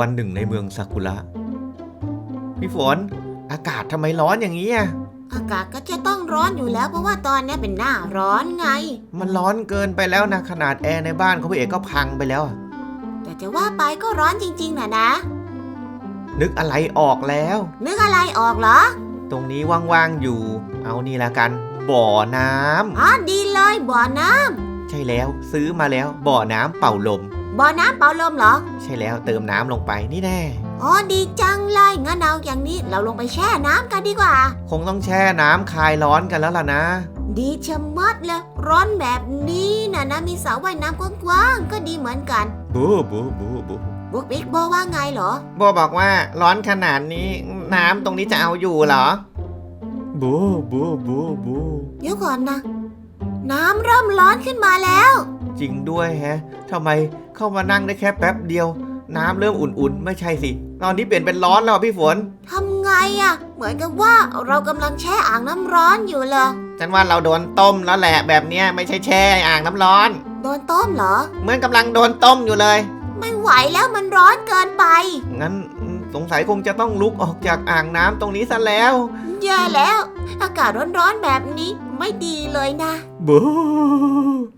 วันหนึ่งในเมืองซากุระ พี่ฝน อากาศทำไมร้อนอย่างนี้อะ อากาศก็จะต้องร้อนอยู่แล้วเพราะว่าตอนนี้เป็นหน้าร้อนไง มันร้อนเกินไปแล้วนะขนาดแอร์ในบ้านของพี่เอกก็พังไปแล้วอะแต่จะว่าไปก็ร้อนจริงๆนะนะ นึกอะไรออกแล้ว นึกอะไรออกเหรอ ตรงนี้ว่างๆอยู่ เอานี่ละกัน บ่อน้ำ อ๋อดีเลยบ่อน้ใช่แล้วซื้อมาแล้วบ่อน้ำเป่าลมำ บ่อน้ำเป่าลมเหรอ ใช่แล้วเติมน้ำลงไปนี่แน่ อ๋อดีจังเลยงั้นเอาอย่างนี้เราลงไปแช่น้ำกันดีกว่า คงต้องแช่น้ำคลายร้อนกันแล้วล่ะนะ ดีชะมัดเลยร้อนแบบนี้นะนะมีสระว่ายน้ำกว้างๆก็ดีเหมือนกัน บูบูบูบูบุ๊กบิ๊กโบว่าไงเหรอ โบบอกว่าร้อนขนาดนี้ น้ำตรงนี้จะเอาอยู่เหรอ บูบูบูบูเดี๋ยวก่อนนะ น้ำเริ่มร้อนขึ้นมาแล้ว จริงด้วยแฮะทำไมเข้ามานั่งได้แค่แป๊บเดียว น้ำเริ่มอุ่นๆ ไม่ใช่สิ ตอนนี้เปลี่ยนเป็นร้อนแล้วอะพี่ฝน ทำไงอะเหมือนกับว่าเรากำลังแช่อ่างน้ำร้อนอยู่เลย ฉันว่าเราโดนต้มแล้วแหละแบบเนี้ยไม่ใช่แช่อ่างน้ำร้อน โดนต้มเหรอ เหมือนกำลังโดนต้มอยู่เลย ไม่ไหวแล้วมันร้อนเกินไป งั้นสงสัยคงจะต้องลุกออกจากอ่างน้ำตรงนี้ซะแล้ว แย่แล้ว อากาศร้อนๆแบบนี้ไม่ดีเลยนะ บู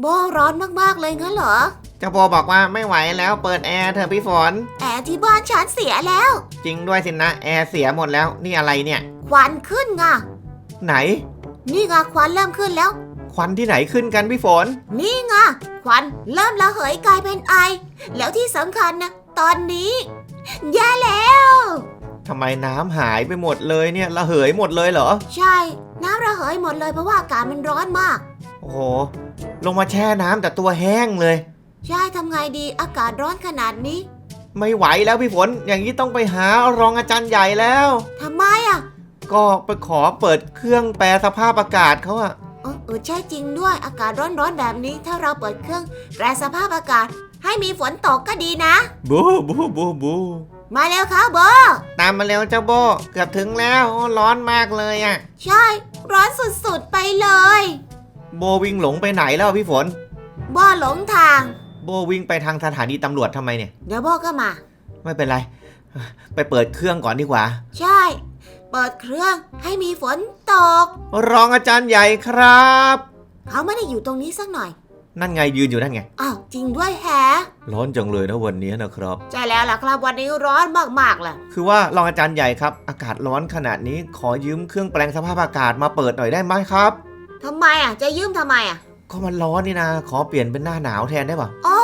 โบร้อนมากๆเลยงั้นเหรอ เจ้าโบบอกว่าไม่ไหวแล้วเปิดแอร์เถอะพี่ฝน แอร์ที่บ้านฉันเสียแล้ว จริงด้วยสินะแอร์เสียหมดแล้วนี่อะไรเนี่ย ควันขึ้นไงไหน นี่ไงควันเริ่มขึ้นแล้ว ควันที่ไหนขึ้นกันพี่ฝน นี่ไงควันเริ่มระเหยกลายเป็นไอ แล้วที่สำคัญนะตอนนี้แย่แล้ว ทำไมน้ำหายไปหมดเลยเนี่ยระเหยหมดเลยเหรอ ใช่ น้ำระเหยหมดเลยเพราะว่าอากาศมันร้อนมาก โอ้โห ลงมาแช่น้ำแต่ตัวแห้งเลย ใช่ทำไงดีอากาศร้อนขนาดนี้ ไม่ไหวแล้วพี่ฝน อย่างนี้ต้องไปหารองอาจารย์ใหญ่แล้ว ทำไมอะก็ไปขอเปิดเครื่องแปลสภาพอากาศเขาอะเออเออใช่จริงด้วยอากาศร้อนๆแบบนี้ ถ้าเราเปิดเครื่องแปรสภาพอากาศ ให้มีฝนตกก็ดีนะ บูบูบูบูมาเร็วครับโบตามมาเร็วเจ้าโบเกือบถึงแล้วโอ้ร้อนมากเลยอะใช่ ร้อนสุดๆไปเลย โบวิ่งหลงไปไหนแล้วพี่ฝนโบหลงทาง โบวิ่งไปทางสถานีตำรวจทำไมเนี่ย เดี๋ยวโบก็มา ไม่เป็นไร ไปเปิดเครื่องก่อนดีกว่า ใช่ เปิดเครื่องให้มีฝนตก รองอาจารย์ใหญ่ครับ เขาไม่ได้อยู่ตรงนี้สักหน่อย นั่นไงยืนอยู่นั่นไง อ้าว จริงด้วยแฮะร้อนจังเลยนะวันนี้นะครับ ใช่แล้วล่ะครับวันนี้ร้อนมากๆเลยคือว่ารองอาจารย์ใหญ่ครับ อากาศร้อนขนาดนี้ขอยืมเครื่องแปลงสภาพอากาศมาเปิดหน่อยได้ไหมครับ ทำไมอะ จะยืมทำไมอะก็มันร้อนนี่นะ ขอเปลี่ยนเป็นหน้าหนาวแทนได้ปะอ๋อ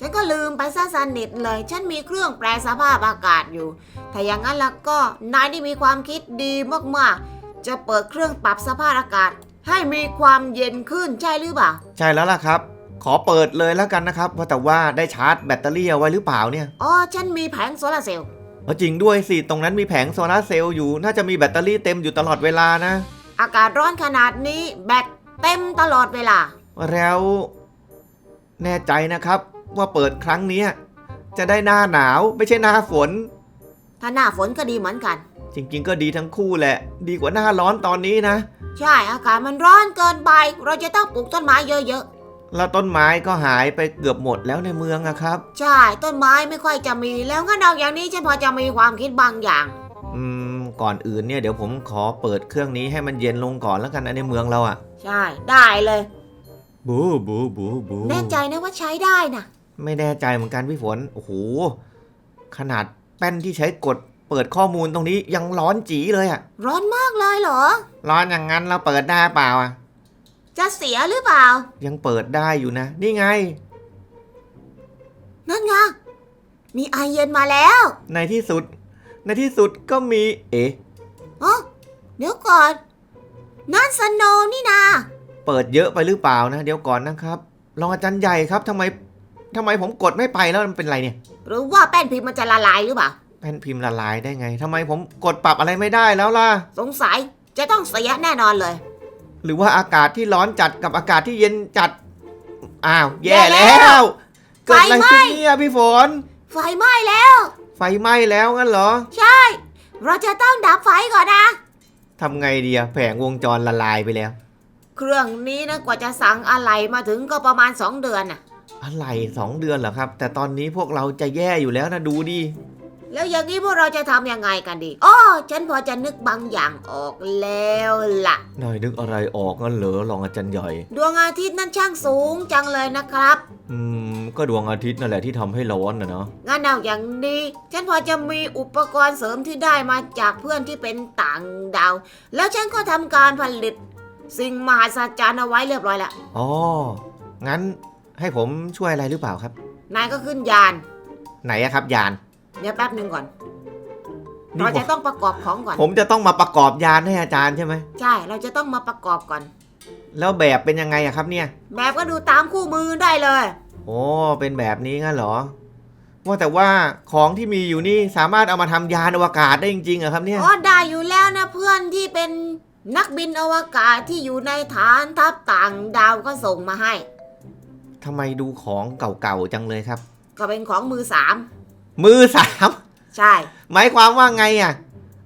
ฉันก็ลืมไปซะสนิทเลย ฉันมีเครื่องแปลสภาพอากาศอยู่ ถ้าอย่างนั้นแล้วก็นายที่มีความคิดดีมากๆ จะเปิดเครื่องปรับสภาพอากาศ ให้มีความเย็นขึ้นใช่หรือเปล่า ใช่แล้วล่ะครับ ขอเปิดเลยแล้วกันนะครับว่าแต่ว่าได้ชาร์จแบตเตอรี่เอาไว้หรือเปล่าเนี่ย อ๋อ ฉันมีแผงโซลาร์เซลล์เออจริงด้วยสิ ตรงนั้นมีแผงโซลาร์เซลล์อยู่ น่าจะมีแบตเตอรี่เต็มอยู่ตลอดเวลานะ อากาศร้อนขนาดนี้แบตเต็มตลอดเวลา แล้วแน่ใจนะครับ ว่าเปิดครั้งเนี้ยจะได้หน้าหนาวไม่ใช่หน้าฝน ถ้าหน้าฝนก็ดีเหมือนกัน จริง ๆ ก็ดีทั้งคู่แหละ ดีกว่าหน้าร้อนตอนนี้นะ ใช่อากาศมันร้อนเกินไป เราจะต้องปลูกต้นไม้เยอะแล้วต้นไม้ก็หายไปเกือบหมดแล้วในเมืองอะครับๆใช่ต้นไม้ไม่ค่อยจะมีแล้วงั้นเอาอย่างนี้ฉันพอจะมีความคิดบางอย่าง อืม ก่อนอื่นเนี่ยเดี๋ยวผมขอเปิดเครื่องนี้ให้มันเย็นลงก่อนแล้วกันนะในเมืองเราอะใช่ได้เลย บูบูบูบูแน่ใจนะว่าใช้ได้นะไม่แน่ใจเหมือนกันพี่ฝนโอ้โหขนาดแป้นที่ใช้กดเปิดข้อมูลตรงนี้ยังร้อนจีเลยอะร้อนมากเลยเหรอ ร้อนอย่างนั้นเราเปิดได้เปล่าอะจะเสียหรือเปล่า ยังเปิดได้อยู่นะ นี่ไง นั่นไงมีไอเย็นมาแล้ว ในที่สุด ในที่สุดก็มี เอ๊ะอ๋อเดี๋ยวก่อน นั่นสโนว์นี่นา เปิดเยอะไปหรือเปล่านะ เดี๋ยวก่อนนะครับ รองอาจารย์ใหญ่ครับทำไมทำไมผมกดไม่ไปแล้วมันเป็นไรเนี่ย หรือว่าแป้นพิมพ์มันจะละลายหรือเปล่า แผ่นพิมพ์ละลายได้ไงทำไมผมกดปรับอะไรไม่ได้แล้วล่ะ สงสัยจะต้องเสียแน่นอนเลย หรือว่าอากาศที่ร้อนจัดกับอากาศที่เย็นจัด อ้าว แย่แย่แล้แล้ว วเกิดอะไรไฟไหม้ ขึ้นเนี่ยพี่ฝน ไฟไหม้แล้ว ไฟไหม้แล้วงั้นเหรอ ใช่ เราจะต้องดับไฟก่อนนะ ทำไงดีอะแผงวงจรละลายไปแล้ว เครื่องนี้นะกว่าจะสั่งอะไรมาถึงก็ประมาณ 2 เดือนน่ะ อะไรสองเดือนเหรอครับ แต่ตอนนี้พวกเราจะแย่อยู่แล้วนะดูดิ แล้วอย่างนี้พวกเราจะทำยังไงกันดีอ๋อฉันพอจะนึกบางอย่างออกแล้วล่ะ นายนึกอะไรออกงั้นเหรอรองอาจารย์ใหญ่ ดวงอาทิตย์นั้นช่างสูงจังเลยนะครับ อืม ก็ดวงอาทิตย์นั่นแหละที่ทำให้ร้อนนะเนาะงั้นเอาอย่างนี้ ฉันพอจะมีอุปกรณ์เสริมที่ได้มาจากเพื่อนที่เป็นต่างดาว แล้วฉันก็ทำการผลิต สิ่งมหัศจรรย์เอาไว้เรียบร้อยแล้วอ๋อ งั้นให้ผมช่วยอะไรหรือเปล่าครับ นายก็ขึ้นยาน ไหนอะครับยาน เดี๋ยวแป๊บหนึ่งก่อน นี่เราผจะมต้องประกอบของก่อน ผมจะต้องมาประกอบยานให้อาจารย์ใช่ไหม ใช่ เราจะต้องมาประกอบก่อน แล้วแบบเป็นยังไงอะครับเนี่ย แบบก็ดูตามคู่มือได้เลย โอ้ เป็นแบบนี้งั้นเหรอ ว่าแต่ว่าของที่มีอยู่นี่สามารถเอามาทำยานอวกาศได้จริงๆเหรอครับเนี่ย อ๋อได้อยู่แล้วนะเพื่อนที่เป็นนักบินอวกาศที่อยู่ในฐานทัพต่างดาวก็ส่งมาให้ ทำไมดูของเก่าๆจังเลยครับ ก็เป็นของมือสาม มือสามใช่หมายความว่าไงอะ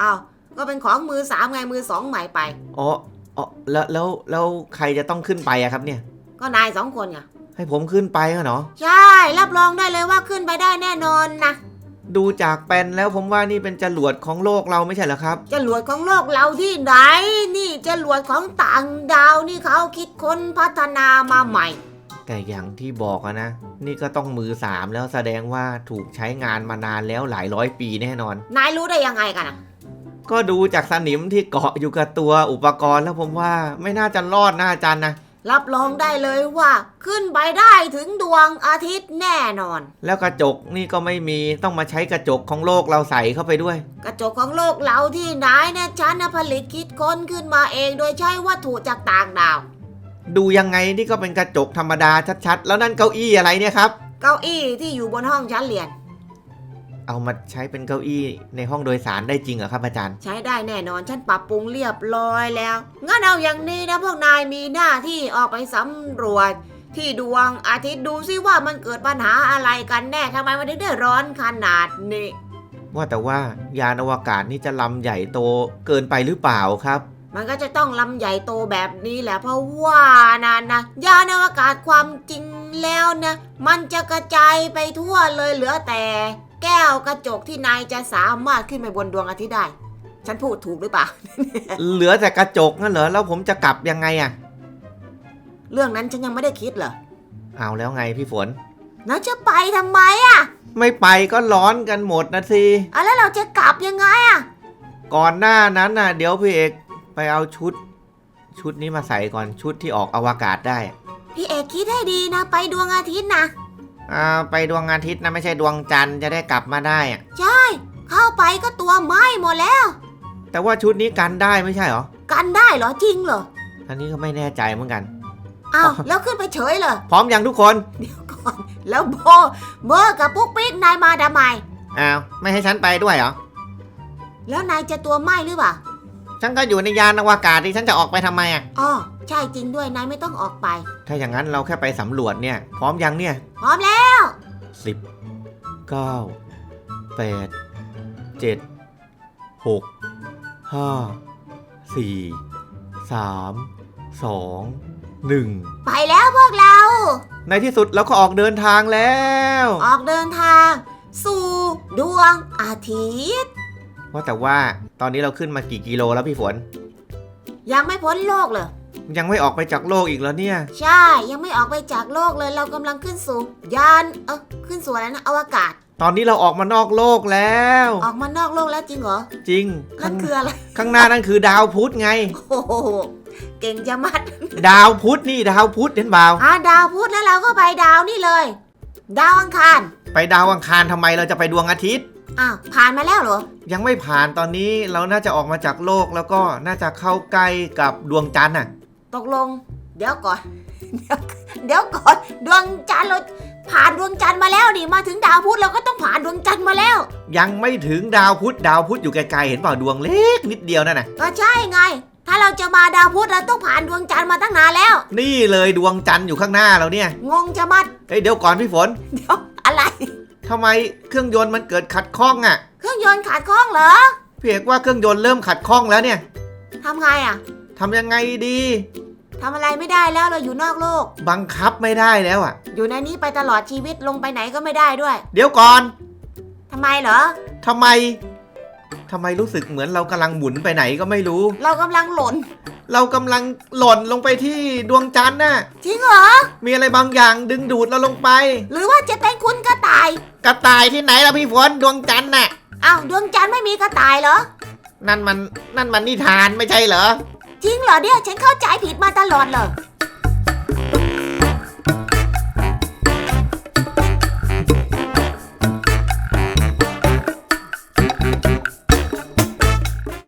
อ้าวก็เป็นของมือสามไงมือสองใหม่ไปอ๋ออ๋อแล้วแล้วแล้วใครจะต้องขึ้นไปอะครับเนี่ย ก็นายสองคนไงให้ผมขึ้นไปเหรอใช่ รับรองได้เลยว่าขึ้นไปได้แน่นอนนะดูจากแปลนแล้วผมว่านี่เป็นจรวดของโลกเราไม่ใช่เหรอครับ จรวดของโลกเราที่ไหน นี่จรวดของต่างดาวนี่เขาคิดค้นพัฒนามาใหม่ แต่อย่างที่บอกอะนะ นี่ก็ต้องมือสามแล้วแสดงว่าถูกใช้งานมานานแล้วหลายร้อยปีแน่นอน นายรู้ได้ยังไงกันอะก็ดูจากสนิมที่เกาะอยู่กับตัวอุปกรณ์แล้วผมว่าไม่น่าจะรอดนะอาจารย์นะ รับรองได้เลยว่า ขึ้นไปได้ถึงดวงอาทิตย์แน่นอน แล้วกระจกนี่ก็ไม่มีต้องมาใช้กระจกของโลกเราใส่เข้าไปด้วย กระจกของโลกเราที่ไหนนะฉันนะผลิตคิดค้นขึ้นมาเอง โดยใช้วัตถุจากต่างดาว ดูยังไงนี่ก็เป็นกระจกธรรมดาชัดๆ แล้วนั่นเก้าอี้อะไรเนี่ยครับ เก้าอี้ที่อยู่บนห้องชั้นเรียน เอามาใช้เป็นเก้าอี้ในห้องโดยสารได้จริงเหรอครับอาจารย์ ใช้ได้แน่นอนฉันปรับปรุงเรียบร้อยแล้ว งั้นเอาอย่างนี้นะพวกนายมีหน้าที่ออกไปสำรวจ ที่ดวงอาทิตย์ดูซิว่ามันเกิดปัญหาอะไรกันแน่ทำไมมันถึงได้ร้อนขนาดนี้ ว่าแต่ว่ายานอวกาศนี่จะลำใหญ่โตเกินไปหรือเปล่าครับ มันก็จะต้องลำใหญ่โตแบบนี้แหละเพราะว่านะนะยานอวกาศความจริงแล้วนะมันจะกระจายไปทั่วเลยเหลือแต่ แก้วกระจกที่นายจะสามารถขึ้นไปบนดวงอาทิตย์ได้ ฉันพูดถูกหรือเปล่า เหลือแต่กระจกนั่นเหรอแล้วผมจะกลับยังไงอะเรื่องนั้นฉันยังไม่ได้คิดเหรอเอาแล้วไงพี่ฝนแล้วจะไปทำไมอะไม่ไปก็ร้อนกันหมดนะสิอะแล้วเราจะกลับยังไงอะก่อนหน้านั้นน่ะเดี๋ยวพี่เอก ไปเอาชุด ชุดนี้มาใส่ก่อนชุดที่ออกอวกาศได้ พี่เอกคิดให้ดีนะ ไปดวงอาทิตย์นะ อ่าไปดวงอาทิตย์นะไม่ใช่ดวงจันทร์จะได้กลับมาได้อะใช่ เข้าไปก็ตัวไหม้หมดแล้ว แต่ว่าชุดนี้กันได้ไม่ใช่เหรอ กันได้เหรอจริงเหรอ อันนี้ก็ไม่แน่ใจเหมือนกัน อ้าวแล้วขึ้นไปเฉยเลยพร้อมยังทุกคนก่อน แล้วโบเบอร์กับปุ๊กปิ๊กนายมาทำไมอ้าวไม่ให้ฉันไปด้วยเหรอ แล้วนายจะตัวไหม้หรือเปล่า ฉันก็อยู่ในยานอวกาศที่ฉันจะออกไปทำไมอะ อ๋อใช่จริงด้วยนายไม่ต้องออกไป ถ้าอย่างนั้นเราแค่ไปสำรวจเนี่ย พร้อมยังเนี่ยพร้อมแล้วสิบเก้าแปดเจ็ดหกห้าสี่สามสองหนึ่งไปแล้วพวกเรา ในที่สุดเราก็ออกเดินทางแล้ว ออกเดินทาง สู่ดวงอาทิตย์ ว่าแต่ว่า ตอนนี้เราขึ้นมากี่กิโลแล้วพี่ฝน ยังไม่พ้นโลกเลย ยังไม่ออกไปจากโลกอีกแล้วเนี่ย ใช่ ยังไม่ออกไปจากโลกเลย เรากำลังขึ้นสู่ยาน เออขึ้นสู่อะไรนะอวกาศ ตอนนี้เราออกมานอกโลกแล้ว ออกมานอกโลกแล้วจริงเหรอ จริงนั่ข้านงคืออะไร ข้างหน้านั่นคือดาวพุธไง โอ้โห เก่งจะมัด ดาวพุธนี่ดาวพุธเห็นเปล่าอ่าดาวพุธแล้วเราก็ไปดาวนี่เลย ดาวอังคาร ไปดาวอังคารทำไมเราจะไปดวงอาทิตย์ อ้าวผ่านมาแล้วเหรอ ยังไม่ผ่านตอนนี้เราน่าจะออกมาจากโลกแล้วก็น่าจะเข้าใกล้กับดวงจันทร์น่ะ ตกลง เดี๋ยวก่อน เดี๋ยวเดี๋ยวก่อนดวงจันทร์เราผ่านดวงจันทร์มาแล้วนี่มาถึงดาวพุธเราก็ต้องผ่านดวงจันทร์มาแล้ว ยังไม่ถึงดาวพุธดาวพุธอยู่ไกลๆเห็นเปล่าดวงเล็กนิดเดียวนั่นน่ะก็ใช่ไง ถ้าเราจะมาดาวพุธเราต้องผ่านดวงจันทร์มาตั้งนานแล้ว นี่เลยดวงจันทร์อยู่ข้างหน้าเราเนี่ยงงจะมัดเฮ้ยเดี๋ยวก่อนพี่ฝน เดี๋ยวอะไรทำไมเครื่องยนต์มันเกิดขัดข้องอะ เครื่องยนต์ขาดข้องเหรอพี่เอกว่าเครื่องยนต์เริ่มขัดข้องแล้วเนี่ยทำไงอะทำยังไงดีทำอะไรไม่ได้แล้วเราอยู่นอกโลก บังคับไม่ได้แล้วอะ อยู่ในนี้ไปตลอดชีวิตลงไปไหนก็ไม่ได้ด้วยเดี๋ยวก่อนทำไมเหรอทำไมทำไมรู้สึกเหมือนเรากำลังหมุนไปไหนก็ไม่รู้ เรากำลังหล่นเรากำลังหล่นลงไปที่ดวงจันทร์น่ะจริงเหรอมีอะไรบางอย่างดึงดูดเราลงไป หรือว่าจะเป็นคุณกระต่าย กระต่ายที่ไหนล่ะพี่ฝนดวงจันทร์น่ะ อ้าวดวงจันทร์ไม่มีกระต่ายเหรอ นั่นมันนั่นมันนิทานไม่ใช่เหรอ จริงเหรอเนี่ยฉันเข้าใจผิดมาตลอดเลย